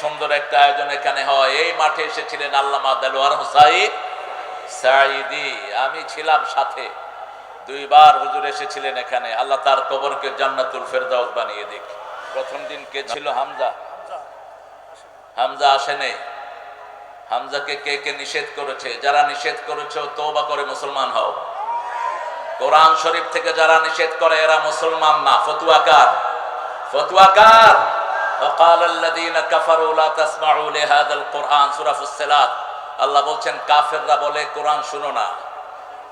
সুন্দর একটা আয়োজন এখানে হয়। এই মাঠে এসেছিলেন আল্লামা দেলোয়ার হুসাইন সাইদি আমি ছিলাম সাথে। দুইবার হুজুর এসেছিলেন এখানে। আল্লাহ তার কবরকে জান্নাতুল ফেরদাউস বানিয়ে দিক। প্রথম দিন কে ছিল হামজা? হামজা আসেনি হামজাকে কে কে নিষেধ করেছে? যারা নিষেধ করেছে, তওবা করে মুসলমান হও। কোরআন শরীফ থেকে যারা নিষেধ করে, এরা মুসলমান না। ফতুয়াকার ফতুয়াকার وقال الذين كفروا لا تسمعوا لهذا القرآن সূরা ফুসসিলাত আল্লাহ বলছেন কাফেররা বলে কোরআন শুনো না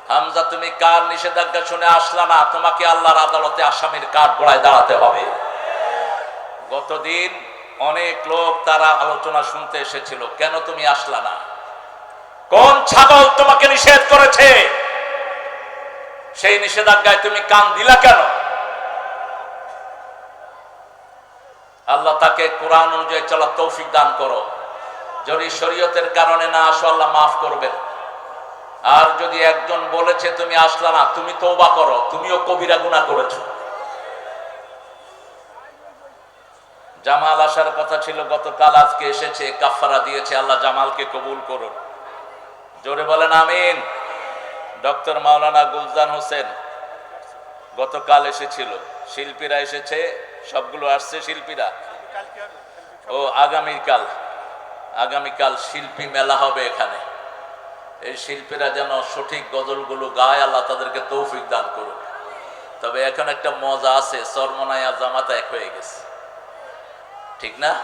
হামজা তুমি কার নিষেধাজ্ঞা শুনে আসলা না তোমাকে আল্লাহর আদালতে আসামির কাঠ গড়ায় দাঁড়াতে হবে গতদিন অনেক লোক তারা আলোচনা শুনতে এসেছিল কেন তুমি আসলা না কোন ছাগল তোমাকে নিষেধ করেছে সেই নিষেধাজ্ঞায় তুমি কান দিলা কেন আল্লাহ তাকে কোরআন অনুযায়ী চলার তৌফিক দান করো। যদি শরীয়তের কারণে না আসো, আল্লাহ মাফ করবেন। আর যদি একজন বলেছে, তুমি আসলা না, তুমি তৌবা করো, তুমিও কবিরা গুণা করেছ। জামাল আসার কথা ছিল, গতকাল আজকে এসেছে কাফারা দিয়েছে, আল্লাহ জামালকে কবুল করুন। জোরে বলেন, আমিন। ডক্টর মাওলানা গুলজান হোসেন গতকাল এসেছিল, শিল্পীরা এসেছে সবগুলো আসছে শিল্পীরা। ও আগামীকাল আগামীকাল শিল্পী মেলা হবে এখানে। এই শিল্পীরা যেন সঠিক গজলগুলো গায় আল্লাহ তাদেরকে তৌফিক দান করুক। তবে এখন একটা মজা আছে চরমনায় জামাতা এক হয়ে গেছে। ঠিক না?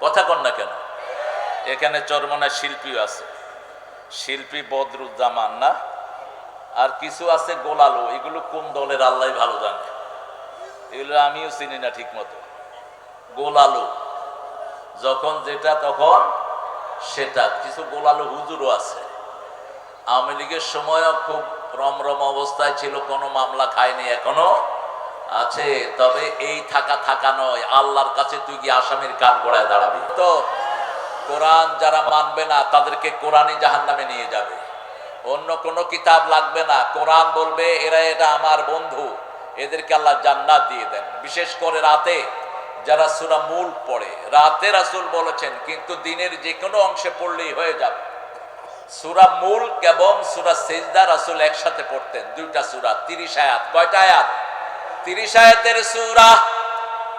কথা কন না কেন? এখানে চরমনায় শিল্পীও আছে। শিল্পী বদরুজ্জামান না? আর কিছু আছে গোলালো এগুলো কোন দলের আল্লাহ ভালো জানে। এগুলো আমিও চিনি না ঠিক মতো গোলালো। যখন যেটা, তখন সেটা। কিছু গোলালো হুজুরও আছে। আওয়ামী লীগের সময়ও খুব রমরম অবস্থায় ছিল, কোনো মামলা খায়নি এখনও। আছে, তবে এই থাকা থাকা নয়। আল্লাহর কাছে তুই গিয়ে আসামির কান গড়ায় দাঁড়াবি। তো কোরআন যারা মানবে না, তাদেরকে কোরআনই জাহান নামে নিয়ে যাবে। অন্য কোনো কিতাব লাগবে না। কোরআন বলবে, এরা এটা আমার বন্ধু। এদেরকে আল্লাহ জান্নাত দিয়ে দেন। বিশেষ করে রাতে যারা সুরা মূল পড়ে, রাতে রাসুল বলেছেন, কিন্তু দিনের যে কোনো অংশে পড়লেই হয়ে যাবে। সুরা মূল এবং সুরা সেজদা রাসুল একসাথে পড়তেন, দুইটা সুরা, তিরিশ আয়াত। কয়টা আয়াত? তিরিশ আয়াতের সুরা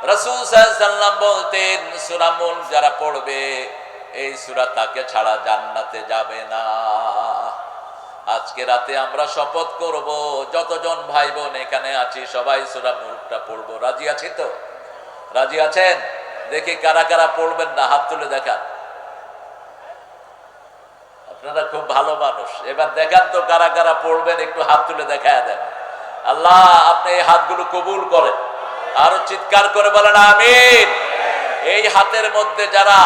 রসুল সাল্লাম বলতেন, সুরা মূল যারা পড়বে, এই সুরা তাকে ছাড়া জান্নাতে যাবে না। আজকে রাতে আমরা শপথ করব। যতজন ভাই বোন এখানে আছি, সবাই সুরা মুলকটা পড়ব। রাজি আছি তো? রাজি আছেন? দেখি কারা কারা পড়বেন না, হাত তুলে দেখান। আপনারা খুব ভালো মানুষ। এবার দেখান তো কারা কারা পড়বেন, একটু হাত তুলে দেখায় দেন। আল্লাহ, আপনি এই হাতগুলো কবুল করেন। আরও চিৎকার করে বলেন, আমিন। এই হাতের মধ্যে যারা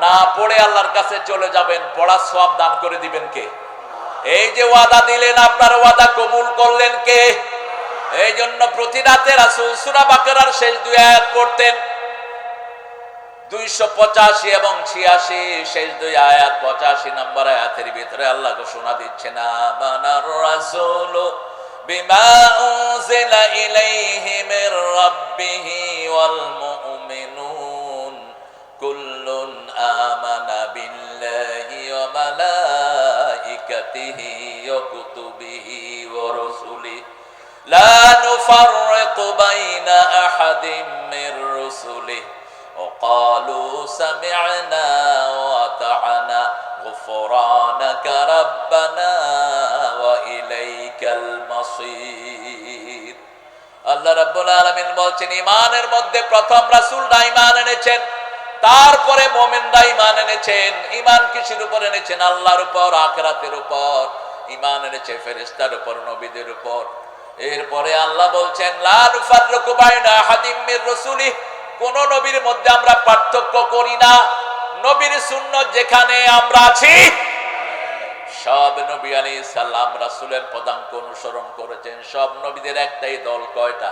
না পড়ে আল্লাহর কাছে চলে যাবেন, পড়ার সব দান করে দিবেন কে? এই যে ওয়াদা দিলেন, আপনার ওয়াদা কবুল করলেন কে? এই জন্য প্রতি রাতে রাসুল সুরা বাকার শেষ দুই আয়াত পড়তেন। দুইশো পঁচাশি এবং ছিয়াশি, শেষ দুই আয়াত, পঁচাশি নম্বর আয়াতের ভিতরে আল্লাহ ঘোষণা দিচ্ছে না রাসূল বিমা উনজিলা ইলাইহি মির রাব্বিহি ওয়াল মুমিনুন, কুল্লুন আমানা মালাইকাতিহি ওয়া কুতুবিহি ওয়া রুসুলিহি لا نفرق بين أحد من رسله وقالوا سمعنا وأطعنا غفرانك ربنا وإليك المصير আল্লাহ রাব্বুল আলামিন বলছেন ইমানের মধ্যে প্রথম রাসূলরা ঈমান এনেছেন তারপরে মুমিনরা ঈমান এনেছেন। ঈমান কিসের উপর এনেছেন? আল্লাহর উপর, আখিরাতের উপর। ঈমান এনেছে ফেরেশতার উপর, নবীদের উপর। এরপরে আল্লাহ বলছেন, লা নুফাররিকু বাইনা আহাদিম মির রাসূলিহি কোন নবীর মধ্যে আমরা পার্থক্য করি না। নবীর শূন্য যেখানে আমরা আছি, সব নবী আলী সাল্লাম রাসুলের পদাঙ্ক অনুসরণ করেছেন। সব নবীদের একটাই দল কয়টা?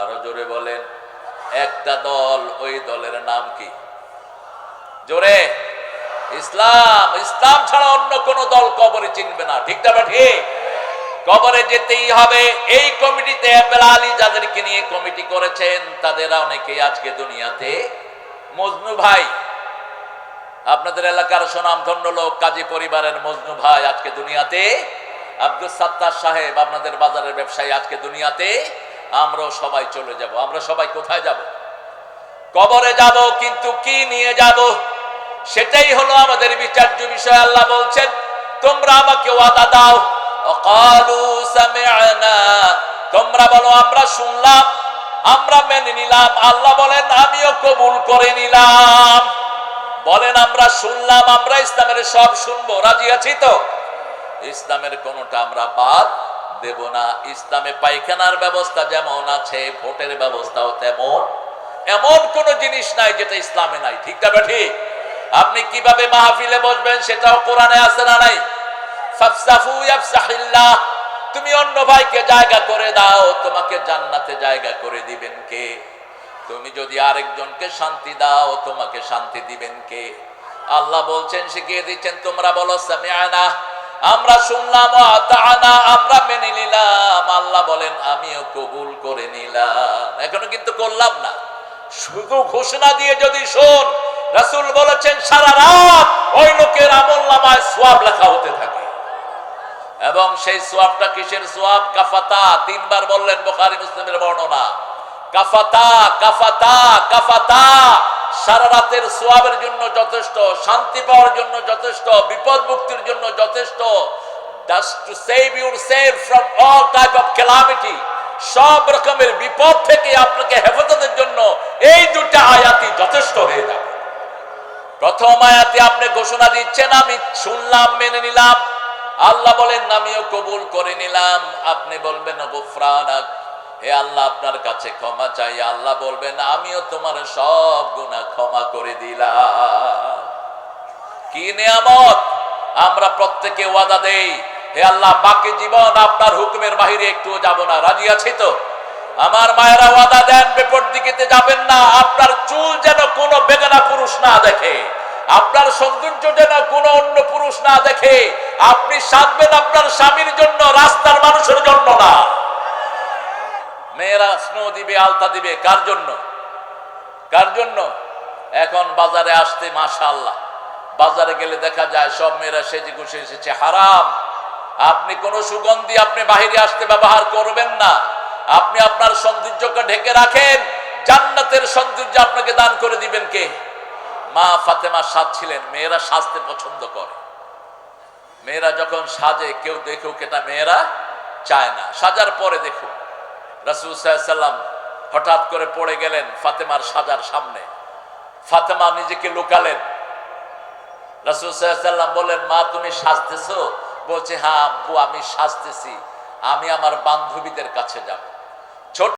আরও জোরে বলেন। একটা দল, ওই দলের নাম কি? জোরে। ইসলাম ইসলাম ছাড়া অন্য কোন দল কবরে চিনবে না, ঠিক না কবরে যেতেই হবে। এই কমিটিতে আলী যাদেরকে নিয়ে কমিটি করেছেন, তাদের অনেকেই আজকে দুনিয়াতে মজনু ভাই। আপনাদের এলাকার সুনামধন্য লোক, কাজী পরিবারের মজনু ভাই আজকে দুনিয়াতে। আব্দুল সাত্তার সাহেব, আপনাদের বাজারের ব্যবসায়ী আজকে দুনিয়াতে। আমরাও সবাই চলে যাব। আমরা সবাই কোথায় যাব? কবরে যাব, কিন্তু কি নিয়ে যাব? সেটাই হলো আমাদের বিচার্য বিষয়। আল্লাহ বলছেন, তোমরা আমাকে ওয়াদা দাও। তোমরা বলো, আমরা শুনলাম, আমরা মেনে নিলাম। আল্লাহ বলেন, আমিও কবুল করে নিলাম। বলেন, আমরা শুনলাম, আমরা ইসলামের সব শুনব। রাজি আছি তো? ইসলামের কোনটা আমরা বাদ দেব না। ইসলামে পায়খানার ব্যবস্থা যেমন আছে, ভোটের ব্যবস্থাও তেমন। এমন কোন জিনিস নাই যেটা ইসলামে নাই। ঠিক না ঠিক? আপনি কীভাবে মাহফিলে বসবেন সেটাও কোরআনে আছে না নাই? তুমি অন্য ভাইকে জায়গা করে দাও, তোমাকে জান্নাতে জায়গা করে দিবেন কে? তুমি যদি আরেকজনকে শান্তি দাও, তোমাকে শান্তি দিবেন কে? আল্লাহ বলছেন, শিখিয়ে দিচ্ছেন, তোমরা বলো, সামিআনা আমরা শুনলাম আমরা মেনে নিলাম। আল্লাহ বলেন, আমিও কবুল করে নিলাম। এখনও কিন্তু করলাম না। শুধু ঘোষণা দিয়ে যদি শোন, রাসূল বলেছেন, সারা রাত ওই লোকের আমল নামায় সোয়াব লেখা হতে থাকে। এবং সেই সোয়াবটা কিসের সোয়াব? কাফাতা। তিনবার বললেন বোখারি মুসলিমের বর্ণনা। কাফাতা কাফাতা কাফাতা। সারা রাতের সোয়াবের জন্য যথেষ্ট, শান্তি পাওয়ার জন্য যথেষ্ট বিপদ মুক্তির জন্য যথেষ্ট। সব রকমের বিপদ থেকে আপনাকে হেফাজতের জন্য এই দুটা আয়াতই যথেষ্ট হয়ে যাবে। প্রথম আয়াতে আপনি ঘোষণা দিচ্ছেন, আমি শুনলাম, মেনে নিলাম। আল্লাহ বলেন, আমিও কবুল করে নিলাম। আপনি বলবেন হে আল্লাহ, আপনার কাছে ক্ষমা চাই। আল্লাহ বলবেন, আমিও তোমার সব গুনাহ ক্ষমা করে দিলাম। কি নিয়ামত? আমরা প্রত্যেকে ওয়াদা দেই, হে আল্লাহ, বাকি জীবন আপনার হুকুমের বাহিরে একটুও যাব না। রাজি আছি তো? আমার মায়েরা ওয়াদা দেন বিপদ দিকেতে যাবেন না। আপনার চুল যেন কোনো বেগানা পুরুষ না দেখে, আপনার সৌন্দর্য যেন কোনো অন্য পুরুষ না দেখে, আপনি সাধবেন আপনার স্বামীর জন্য, রাস্তার মানুষের জন্য না। মেয়েরা স্নো দিবে, আলতা দিবে, কার জন্য? কার জন্য? এখন বাজারে আসতে মাশাআল্লাহ। বাজারে গেলে দেখা যায় সব মেয়েরা সেজে গুছে এসেছে, হারাম। আপনি কোন সুগন্ধি আপনি বাহিরে আসতে ব্যবহার করবেন না। আপনি আপনার সৌন্দর্যকে ঢেকে রাখেন। জান্নাতের সৌন্দর্য আপনাকে দান করে দিবেন কে? মা ফাতেমা সাজছিলেন, মেয়েরা সাজতে পছন্দ করে। মেয়েরা যখন সাজে, কেউ দেখুক এটা মেয়েরা চায় না। সাজার পরে দেখুক। রাসুল সাল্লাম হঠাৎ করে পড়ে গেলেন ফাতেমার সাজার সামনে। ফাতেমা নিজেকে লুকালেন। রাসুল সাল্লাম বললেন, মা, তুমি সাজতেছো? বলছে হ্যাঁ আব্বু, আমি সাজতেছি। আমি আমার বান্ধবীদের কাছে যাব।